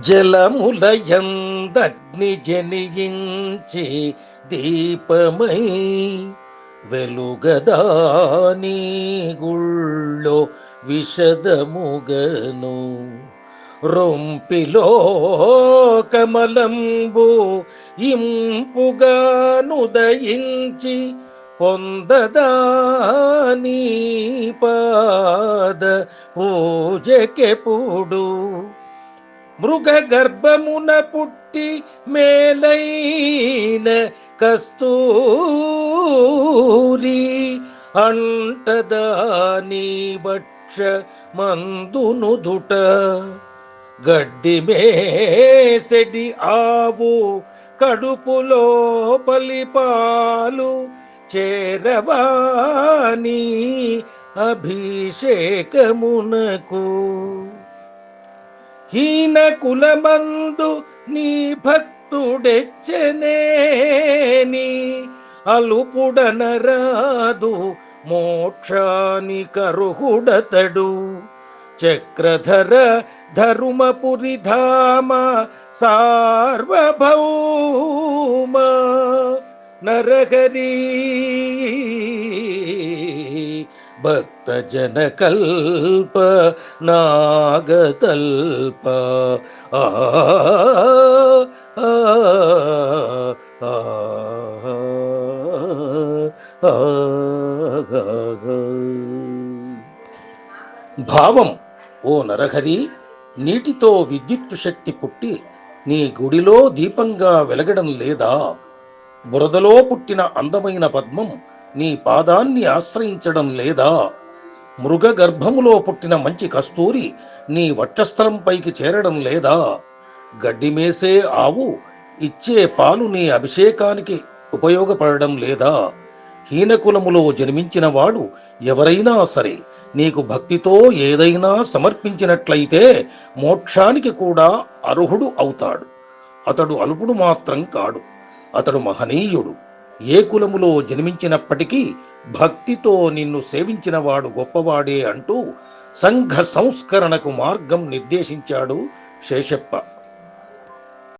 జలములయందగ్ని జనియించి దీపమై వెలుగదాని గుళ్ళో విషదముగను. రొంపిలో కమలంబు ఇంపుగానుదయించి పొందదాని పాద పూజకెప్పుడు మృగ గర్భమున పుట్టి మేలైన కస్తూరి అంటదాని వక్ష మందునుదుట గడ్డి మేసెడి ఆవు కడుపులో పలిపాలు చేరవాణి అభిషేకమునకు. హీన కులమందు నీ భక్తుడెచ్చనేని అలుపుడనరాదు మోక్షాని కరుహుడతడు చక్రధర ధరుమపురి ధామ సార్వభౌమ నరహరీ. భక్తజన కల్ప నాగతల్ప ఆ ఆ, ఆ, భావం ఓ నరహరి నీటితో విద్యుత్తు శక్తి పుట్టి నీ గుడిలో దీపంగా వెలగడం లేదా? బురదలో పుట్టిన అందమైన పద్మం నీ పాదాన్ని ఆశ్రయించడం లేదా? మృగ గర్భములో పుట్టిన మంచి కస్తూరి నీ వక్షస్థలంపైకి చేరడం లేదా? గడ్డిమేసే ఆవు ఇచ్చే పాలు నీ అభిషేకానికి ఉపయోగపడడం లేదా? హీనకులములో జన్మించినవాడు ఎవరైనా సరే నీకు భక్తితో ఏదైనా సమర్పించినట్లయితే మోక్షానికి కూడా అర్హుడు అవుతాడు. అతడు అల్పుడు మాత్రం కాడు. అతడు మహనీయుడు. ఏ కులములో జన్మించినప్పటికీ భక్తితో నిన్ను సేవించినవాడు గొప్పవాడే అంటూ సంఘ సంస్కరణకు మార్గం నిర్దేశించాడు శేషప్ప.